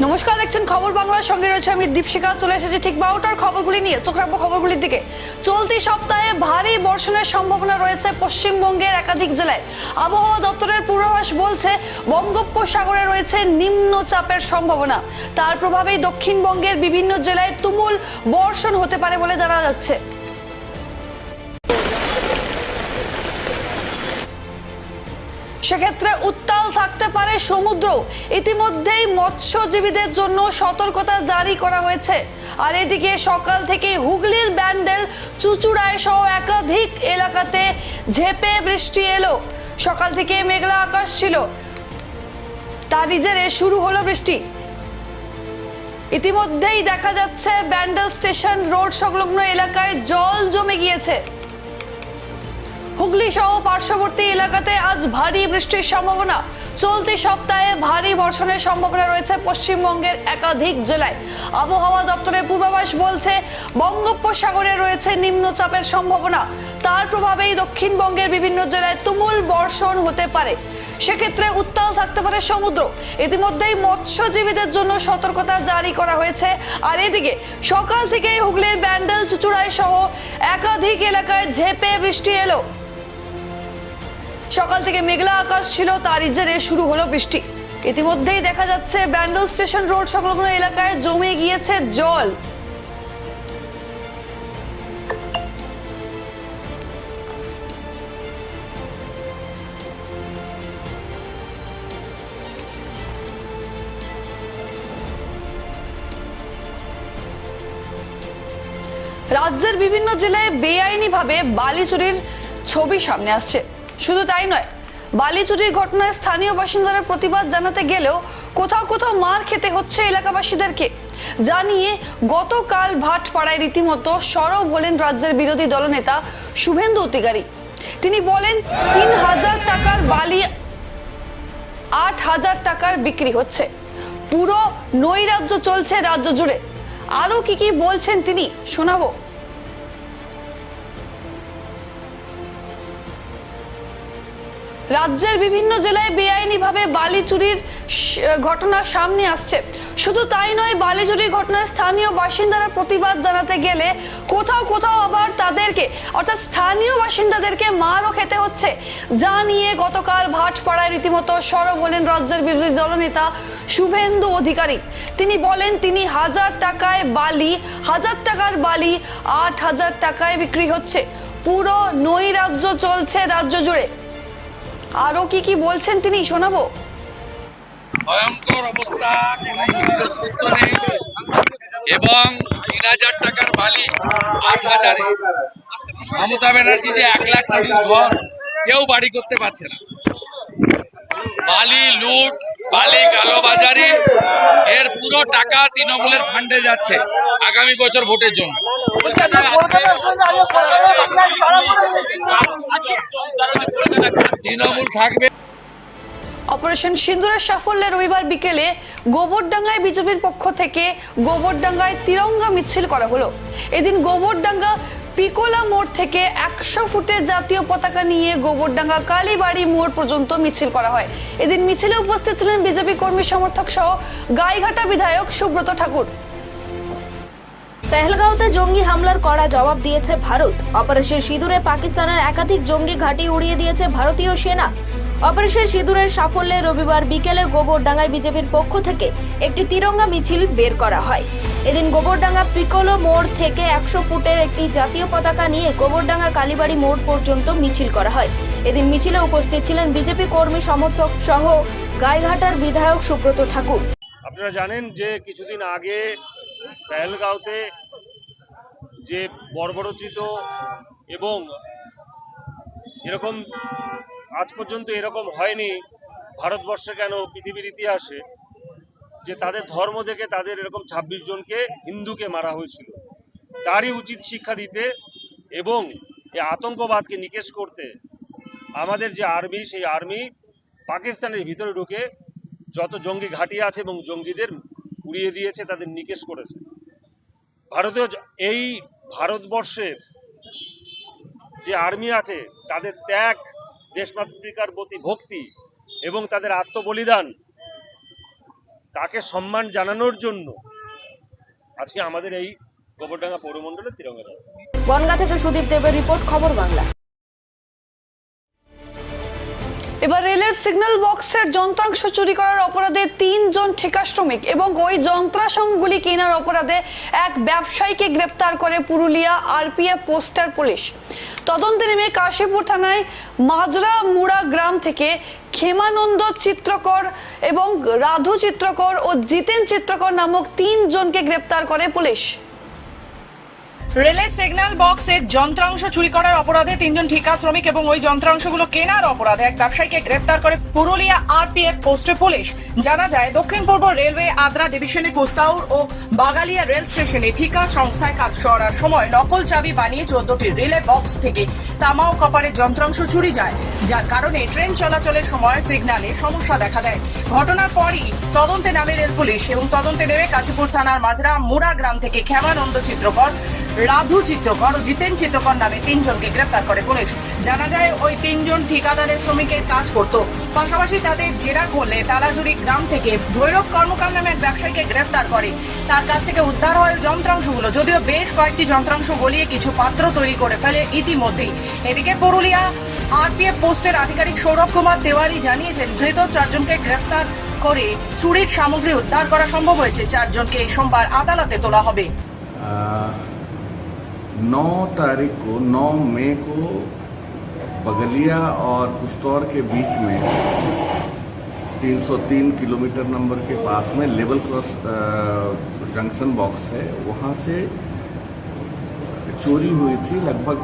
খবর বাংলার সঙ্গে রয়েছে আমি দীপশিকা চলে এসেছি ঠিক বারোটার খবরগুলি নিয়ে, চোখ রাখব খবরগুলির দিকে। চলতি সপ্তাহে ভারী বর্ষণের সম্ভাবনা রয়েছে পশ্চিমবঙ্গের একাধিক জেলায়। আবহাওয়া দপ্তরের পূর্বাভাস বলছে, বঙ্গোপসাগরে রয়েছে নিম্নচাপের সম্ভাবনা। তার প্রভাবেই দক্ষিণবঙ্গের বিভিন্ন জেলায় তুমুল বর্ষণ হতে পারে বলে জানা যাচ্ছে। সেক্ষেত্রে উত্তাল থাকতে পারে সমুদ্র। ইতিমধ্যেই মৎস্যজীবীদের জন্য সতর্কতা জারি করা হয়েছে। আর এদিকে সকাল থেকে হুগলির ব্যান্ডেল চুচুড়ায় সহ একাধিক এলাকাতে ঝেপে বৃষ্টি এলো। সকাল থেকে মেঘলা আকাশ ছিল। তারই জেরে শুরু হলো বৃষ্টি। ইতিমধ্যেই দেখা যাচ্ছে ব্যান্ডেল স্টেশন রোড সংলগ্ন এলাকায় জল জমে গিয়েছে। হুগলি সহ পার্শ্ববর্তী এলাকাতে আজ ভারী বৃষ্টির সম্ভাবনা। চলতি সপ্তাহে ভারী বর্ষণের সম্ভাবনা রয়েছে পশ্চিমবঙ্গের একাধিক জেলায়। আবহাওয়া দপ্তরের পূর্বাভাস বলছে, বঙ্গোপসাগরে রয়েছে নিম্নচাপের সম্ভাবনা। তার প্রভাবেই দক্ষিণবঙ্গের বিভিন্ন জেলায় তুমুল বর্ষণ হতে পারে। সেক্ষেত্রে উত্তাল থাকতে পারে সমুদ্র। ইতিমধ্যেই মৎস্যজীবীদের জন্য সতর্কতা জারি করা হয়েছে। আর এদিকে, সকাল থেকেই হুগলির ব্যান্ডেল চুচুড়ায় সহ একাধিক এলাকায় ঝেপে বৃষ্টি এলো। সকাল থেকে মেঘলা আকাশ ছিল, তারই জেরে শুরু হলো বৃষ্টি। ইতিমধ্যেই দেখা যাচ্ছে, ব্যান্ডেল স্টেশন রোড সংলগ্ন এলাকায় জমে গিয়েছে জল। রাজ্যের বিভিন্ন জেলায় বেআইনিভাবে বালি চুরির ছবি সামনে আসছে। শুধু তাই নয় বালি চুরির ঘটনায় স্থানীয় বাসিন্দারা প্রতিবাদ জানাতে গেলেও কোথাও কোথাও মার খেতে হচ্ছে এলাকাবাসীদেরকে। যা নিয়ে গতকাল ভাটপাড়ায় রীতিমতো সরব হলেন রাজ্যের বিরোধী দলনেতা শুভেন্দু অধিকারী। তিনি বলেন, তিন হাজার টাকার বালি আট হাজার টাকার বিক্রি হচ্ছে। পুরো নৈরাজ্য চলছে রাজ্য জুড়ে। আরও কি কি বলছেন তিনি শোনাবো। রাজ্যের বিভিন্ন জেলায় বেআইনিভাবে বালি চুরির ঘটনা সামনে আসছে। শুধু তাই নয়, বালি চুরির ঘটনায় স্থানীয় বাসিন্দারা প্রতিবাদ জানাতে গেলে কোথাও কোথাও আবার তাদেরকে, অর্থাৎ স্থানীয় বাসিন্দাদেরকে মারও খেতে হচ্ছে। যা নিয়ে গতকাল ভাটপাড়ায় রীতিমতো সরব হলেন রাজ্যের বিরোধী দলনেতা শুভেন্দু অধিকারী। তিনি বলেন, তিনি হাজার টাকায় বালি, হাজার টাকার বালি, আট হাজার টাকায় বিক্রি হচ্ছে। পুরো নৈরাজ্য চলছে রাজ্য জুড়ে। আরও কি কি বলছেন তিনি শোনাবো? ভয়ঙ্কর অবস্থা এবং তিন হাজার টাকার বালি আট হাজারে। মমতা ব্যানার্জি যে এক লাখ কোটির ঘর কেউ বাড়ি করতে পারছে না। বালি লুট বালি কালোবাজারি এর পুরো টাকা তৃণমূলের ফান্ডে যাচ্ছে আগামী বছর ভোটের জন্য। তৃণমূল থাকবে। অপারেশন সিন্দুরের সাফল্যে রবিবার বিকেলে গোবরডাঙ্গায় বিজেপির পক্ষ থেকে গোবরডাঙ্গায় তিরঙ্গা মিছিল করা হলো। এদিন গোবরডাঙ্গা পিকোলা মোড় থেকে একশো ফুটের জাতীয় পতাকা নিয়ে গোবরডাঙ্গা কালীবাড়ি মোড় পর্যন্ত মিছিল করা হয়। এদিন মিছিলে উপস্থিত ছিলেন বিজেপি কর্মী সমর্থক সহ গাইঘাটা বিধায়ক সুব্রত ঠাকুর। পেহেলগাঁওতে জঙ্গি হামলার কড়া জবাব দিয়েছে ভারত। অপারেশন সিঁদুরে পাকিস্তানের একাধিক জঙ্গি ঘাঁটি উড়িয়ে দিয়েছে ভারতীয় সেনা। অপারেশন সিঁদুরের সাফল্যে রবিবার বিকেলে গোবরডাঙ্গায় বিজেপির পক্ষ থেকে একটি তিরঙ্গা মিছিল বের করা হয়। এদিন গোবরডাঙ্গা পিকোলো মোড় থেকে একশো ফুটের একটি জাতীয় পতাকা নিয়ে গোবরডাঙ্গা কালীবাড়ি মোড় পর্যন্ত মিছিল করা হয়। এদিন মিছিলে উপস্থিত ছিলেন বিজেপি কর্মী সমর্থক সহ গাইঘাটার বিধায়ক সুব্রত ঠাকুর। আপনারা জানেন যে কিছুদিন আগে পেহেলগাঁওতে যে বর্বরচিত এবং এরকম আজ পর্যন্ত এরকম হয়নি ভারতবর্ষে কেন পৃথিবীর ইতিহাসে, যে তাদের ধর্ম থেকে তাদের এরকম ছাব্বিশ জনকে হিন্দুকে মারা হয়েছিল। তারই উচিত শিক্ষা দিতে এবং এই আতঙ্কবাদকে নিকেশ করতে আমাদের যে আর্মি, সেই আর্মি পাকিস্তানের ভিতরে ঢুকে যত জঙ্গি ঘাঁটি আছে এবং জঙ্গিদের উড়িয়ে দিয়েছে, তাদের নিকেশ করেছে ভারতীয় এই ভারতবর্ষের যে আর্মি আছে, তাদের ত্যাগ, দেশমাতৃকার প্রতি ভক্তি এবং তাদের আত্মবলিদান, তাকে সম্মান জানানোর জন্য আজকে আমাদের এই গোবরডাঙ্গা পৌরমণ্ডলের তিরঙ্গা। বনগা থেকে সুদীপ দেবের রিপোর্ট, খবর বাংলা এবার রেলের সিগন্যাল বক্সের যন্ত্রাংশ চুরি করার অপরাধে তিনজন ঠিকা শ্রমিক এবং ওই যন্ত্রাংশগুলি কেনার অপরাধে এক ব্যবসায়ীকে গ্রেপ্তার করে পুরুলিয়া আরপিএফ পোস্টার পুলিশ। তদন্তে নেমে কাশীপুর থানায় মাজরা মুড়া গ্রাম থেকে ক্ষেমানন্দ চিত্রকর এবং রাধু চিত্রকর ও জিতেন চিত্রকর নামক তিনজনকে গ্রেপ্তার করে পুলিশ। রেলের সিগন্যাল বক্সের যন্ত্রাংশ চুরি করার অপরাধে তিনজন ঠিকা শ্রমিক এবং ওই যন্ত্রাংশগুলো কেনার অপরাধে এক ব্যবসায়ীকে গ্রেপ্তার করে পুরুলিয়া আরপিএফ পোস্টে পুলিশ। জানা যায়, দক্ষিণ পূর্ব রেলওয়ে আদ্রা ডিভিশনে কুস্তাউর ও বাগালিয়া রেল স্টেশনে ঠিকা সংস্থায় কাজ করার সময় নকল চাবি বানিয়ে চোদ্দটি রিলে বক্স থেকে তামা ও কপারের যন্ত্রাংশ চুরি যায়। যার কারণে ট্রেন চলাচলের সময় সিগন্যালে সমস্যা দেখা দেয়। ঘটনার পরই তদন্তে নামে রেল পুলিশ এবং তদন্তে নেমে কাশীপুর থানার মাজরা মুড়া গ্রাম থেকে ক্ষেমানন্দ চিত্রকর রাধু চিত্রকর ও জিতেন চিত্রকর নামে তিনজনকে গ্রেপ্তার করে পুলিশ। জানা যায়, ওই তিনজন ঠিকাদারের শ্রমিকের কাজ করত। পাশাপাশি তাদের জেরা করলে তালাজুরি গ্রাম থেকে ভৈরব কর্মকার নামে এক ব্যবসায়ীকে গ্রেপ্তার করে। তার কাছ থেকে উদ্ধার হয় যন্ত্রাংশগুলো। যদিও বেশ কয়েকটি যন্ত্রাংশ গলিয়ে কিছু পাত্র তৈরি করে ফেলে ইতিমধ্যেই। এদিকে পুরুলিয়া আরপিএফ পোস্টের আধিকারিক সৌরভ কুমার তেওয়ারি জানিয়েছেন, ধৃত চারজনকে গ্রেপ্তার করে চুরির সামগ্রী উদ্ধার করা সম্ভব হয়েছে। চারজনকে এই সোমবার আদালতে তোলা হবে। नौ तारीख को 9 मई को बगलिया और कुस्तौर के बीच में 303 किलोमीटर नंबर के पास में लेवल क्रॉस जंक्शन बॉक्स है। वहाँ से चोरी हुई थी, लगभग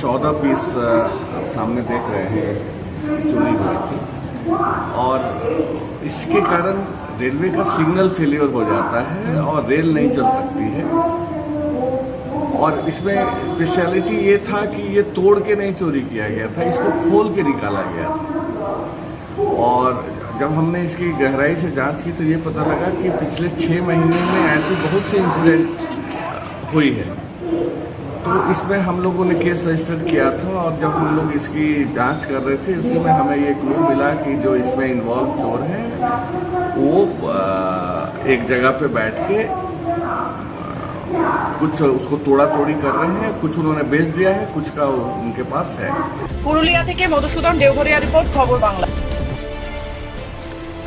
चौदह पीस आप सामने देख रहे हैं, चोरी हुई थी। और इसके कारण रेलवे का सिग्नल फेलियर हो जाता है और रेल नहीं चल सकती है। और इसमें स्पेशलिटी ये था कि ये तोड़ के नहीं चोरी किया गया था, इसको खोल के निकाला गया था। और जब हमने इसकी गहराई से जाँच की तो ये पता लगा कि पिछले छः महीने में ऐसे बहुत से इंसिडेंट हुई है। तो इसमें हम लोगों ने केस रजिस्टर किया था और जब हम लोग इसकी जाँच कर रहे थे, उसी में हमें ये क्लू मिला कि जो इसमें इन्वॉल्व चोर हैं, वो एक जगह पे बैठ के कुछ उसको तोड़ा तोड़ी कर रहे हैं कुछ उन्होंने बेच दिया है कुछ का उनके पास है পুরুলিয়া থেকে মধুসূদন দেওঘরিয়া রিপোর্ট খবর বাংলা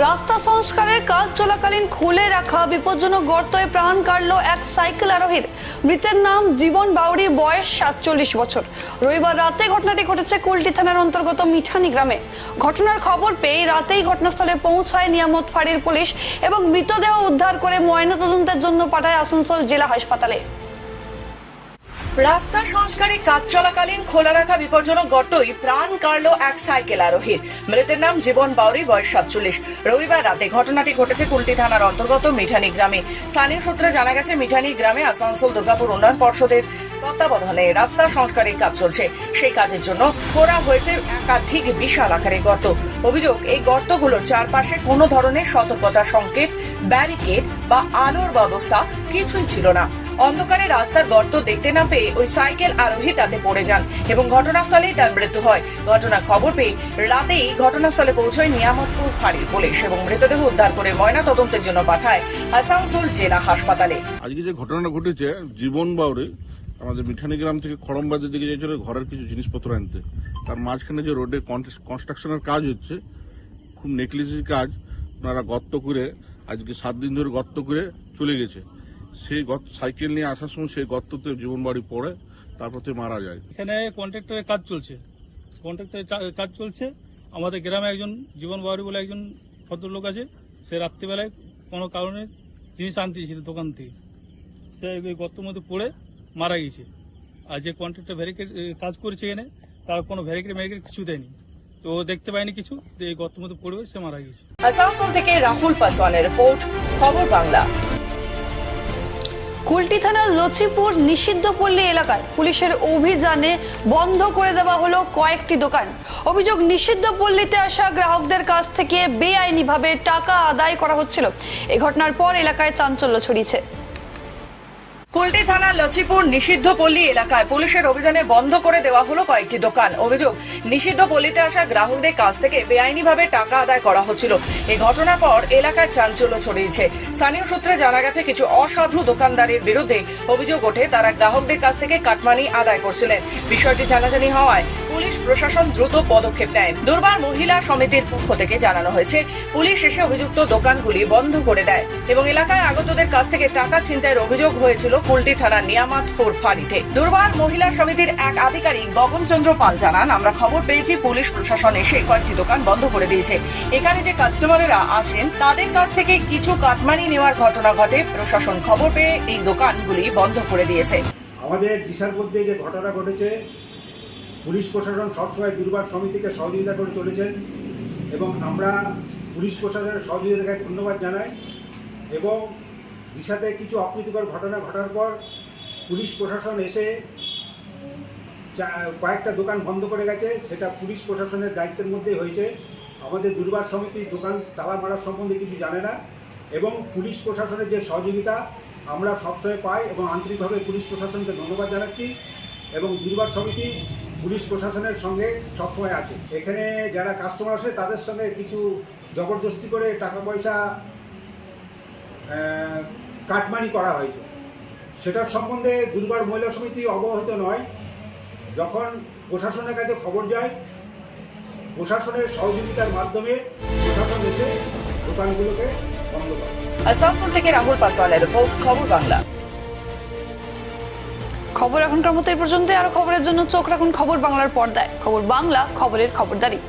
রাস্তা সংস্কারের কাজ চলাকালীন খুলে রাখা বিপজ্জনক গর্তয়ে প্রাণ কাটল এক সাইকেল আরোহীর। মৃতের নাম জীবন বাউরি বয়স সাতচল্লিশ বছর। রবিবার রাতে ঘটনাটি ঘটেছে কুলটি থানার অন্তর্গত মিঠানি গ্রামে। ঘটনার খবর পেয়ে রাতেই ঘটনাস্থলে পৌঁছায় নিয়ামত ফাঁড়ির পুলিশ এবং মৃতদেহ উদ্ধার করে ময়নাতদন্তের জন্য পাঠায় আসানসোল জেলা হাসপাতালে। রাস্তা সংস্কারে কাজ চলাকালীন খোলা রাখা বিপজ্জনক গর্তই প্রাণ কাড়ল এক সাইকেল আরোহীর। মৃতের নাম জীবন বাউরি, বয়স সাতচল্লিশ। রবিবার রাতে ঘটনাটি ঘটেছে কুলটি থানার অন্তর্গত মিঠানি গ্রামে। স্থানীয় সূত্রে জানা গেছে, মিঠানি গ্রামে আসানসোল, দুর্গাপুর উন্নয়ন পর্ষদের তত্ত্বাবধানে রাস্তা সংস্কারের কাজ চলছে। সেই কাজের জন্য করা হয়েছে একাধিক বিশাল আকারের গর্ত। অভিযোগ, এই গর্তগুলোর চারপাশে কোনো ধরনের সতর্কতা সংকেত, ব্যারিকেড বা আলোর ব্যবস্থা কিছুই ছিল না। অন্ধকারে রাস্তার গর্ত দেখতে না পেয়ে ওই সাইকেল আরোহী তাতে পড়ে যান এবং ঘটনাস্থলেই তার মৃত্যু হয়। ঘটনার খবর পেয়ে রাতেই ঘটনাস্থলে পৌঁছয় নিয়ামতপুর ফাঁড়ির পুলিশ এবং মৃতদেহ উদ্ধার করে ময়না তদন্তের জন্য পাঠায় আসানসোল জেলা হাসপাতালে। আজকে যে ঘটনাটা ঘটেছে, জীবন বাউরে আমাদের মিঠানি গ্রাম থেকে খড়মবাজার দিকে যাচ্ছিল ঘরের কিছু জিনিসপত্র আনতে। তার মাঝখানে যে রোডে কনস্ট্রাকশনের কাজ হচ্ছে, খুব নেকলেসের কাজ, ওনারা গর্ত করে, আজকে সাত দিন ধরে গর্ত করে চলে গেছে। সেই গর্ত সাইকেল নিয়ে আসার সময় সেই গর্ততে জীবন বাড়ি পড়ে তারপর থেকে মারা যায়। এখানে কন্ট্রাক্টরের কাজ চলছে। কন্ট্রাক্টরের কাজ চলছে। আমাদের গ্রামে একজন জীবন বাউরি বলে একজন ভদ্রলোক আছে। সে রাত্রিবেলায় কোনো কারণে জিনিস আনতে গেছিল দোকান থেকে। সে ওই গর্তের মধ্যে পড়ে মারা গেছে আর যে কন্ট্রাক্টর ভ্যারিকেড কাজ করেছে এখানে তার কোনো ভ্যারিকেড ম্যারিকেড কিছু দেয়নি। তো দেখতে পায়নি কিছু এই গর্তের মধ্যে পড়বে সে মারা গেছে আসানসোল থেকে রাহুল পাসওয়ানের রিপোর্ট খবর বাংলা। কুলটি থানার লচিপুর নিষিদ্ধপল্লী এলাকায় পুলিশের অভিযানে বন্ধ করে দেওয়া হলো কয়েকটি দোকান। অভিযোগ নিষিদ্ধপল্লীতে আসা গ্রাহকদের কাছ থেকে বেআইনিভাবে টাকা আদায় করা হচ্ছিল। এ ঘটনার পর এলাকায় চাঞ্চল্য ছড়িয়েছে। কুলটি থানার লচিপুর নিষিদ্ধ পল্লী এলাকায় পুলিশের অভিযানে বন্ধ করে দেওয়া হলো কয়েকটি দোকান। অভিযোগ, নিষিদ্ধ পল্লীতে আসা গ্রাহকদের কাছ থেকে বেআইনিভাবে টাকা আদায় করা হচ্ছিল। এই ঘটনার পর এলাকায় চাঞ্চল্য ছড়িয়েছে। স্থানীয় সূত্রে জানা গেছে, কিছু অসাধু দোকানদারের বিরুদ্ধে অভিযোগ ওঠে, তারা গ্রাহকদের কাছ থেকে কাটমানি আদায় করছিলেন। বিষয়টি জানাজানি হওয়ায় পুলিশ প্রশাসন দ্রুত পদক্ষেপ নেয়। দুর্বার মহিলা সমিতির পক্ষ থেকে জানানো হয়েছে, পুলিশ এসে অভিযুক্ত দোকানগুলি বন্ধ করে দেয় এবং এলাকায় আগতদের কাছ থেকে টাকা ছিনতাইয়ের অভিযোগ হয়েছিল কুলটি থানার নিয়ামত ফোর ফাঁড়িতে। দুর্বার মহিলা সমিতির এক আধিকারিক গগন চন্দ্র পাল জানান, আমরা খবর পেয়েছি পুলিশ প্রশাসন এসে কয়েকটি দোকান বন্ধ করে দিয়েছে। এখানে যে কাস্টমারেরা আসেন তাদের কাছ থেকে কিছু কাটমানি নেওয়ার ঘটনা ঘটে। প্রশাসন খবর পেয়ে এই দোকানগুলি বন্ধ করে দিয়েছে। আমাদের দিশার মধ্যে যে ঘটনা ঘটেছে, পুলিশ প্রশাসন সবসময় দুর্বার সমিতিকে সহযোগিতা করে চলেছেন এবং আমরা পুলিশ প্রশাসনের সহযোগিতাকে ধন্যবাদ জানাই এবং দিশাতে কিছু অপ্রীতিকর ঘটনা ঘটার পর পুলিশ প্রশাসন এসে কয়েকটা দোকান বন্ধ করে গেছে। সেটা পুলিশ প্রশাসনের দায়িত্বের মধ্যেই হয়েছে। আমাদের দুর্বার সমিতি দোকান তালা মারার সম্বন্ধে কিছু জানে না এবং পুলিশ প্রশাসনের যে সহযোগিতা আমরা সবসময় পাই এবং আন্তরিকভাবে পুলিশ প্রশাসনকে ধন্যবাদ জানাচ্ছি এবং দুর্বার সমিতি পুলিশ প্রশাসনের সঙ্গে সবসময় আছে। এখানে যারা কাস্টমার আসে, তাদের সঙ্গে কিছু জবরদস্তি করে টাকা পয়সা কাটমানি করা হয়েছে। সেটার সম্বন্ধে দুর্বার মহিলা সমিতি অবহিত নয়। যখন প্রশাসনের কাছে খবর যায় প্রশাসনের সহযোগিতার মাধ্যমে প্রশাসন এসে দোকানগুলোকে বন্ধ করে। আসানসোল থেকে রাহুল পাসওয়ানের রিপোর্ট খবর বাংলা। খবর এখনকার মতো এই পর্যন্ত আরও খবরের জন্য চোখ রাখুন খবর বাংলার পর্দায়। খবর বাংলা খবরের খবরদারি।